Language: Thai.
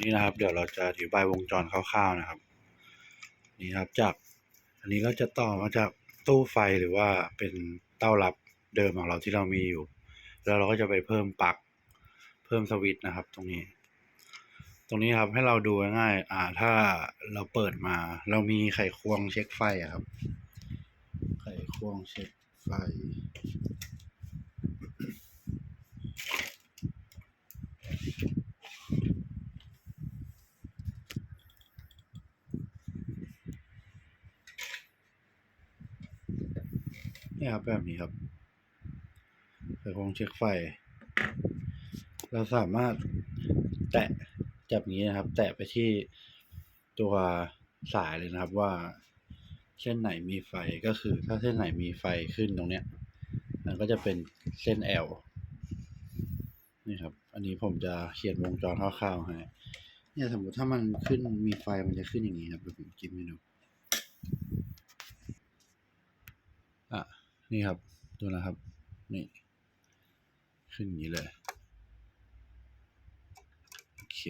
นี่นะครับ เดี๋ยวเราจะอธิบายวงจรคร่าวๆนะครับ นี่ครับจาก อันนี้เราจะต่อมาจากตู้ไฟหรือว่าเป็นเต้ารับเดิมของเราที่เรามีอยู่ แล้วเราก็จะไปเพิ่มปลั๊กเพิ่มสวิตช์นะครับ ตรงนี้ ตรงนี้ครับให้เราดูง่ายๆอ่าถ้าเราเปิดมา เรามีไขควงเช็คไฟครับ ไขควงเช็คไฟ นี่ครับแบบนี้ครับไขควงเช็คไฟ เราสามารถแตะจับอย่างนี้นะครับ แตะไปที่ตัวสายเลยนะครับว่าเส้นไหนมีไฟก็คือ ถ้าเส้นไหนมีไฟขึ้นตรงเนี้ย มันก็จะเป็นเส้น L นี่ครับ อันนี้ผมจะเขียนวงจรคร่าวๆให้เนี่ยสมมติถ้ามันขึ้นมีไฟมันจะขึ้นอย่างนี้ครับเดี๋ยวผมจิ้มให้ดูอะ นี่ครับดูนะครับ นี่ ขึ้นอย่างนี้เลย โอเค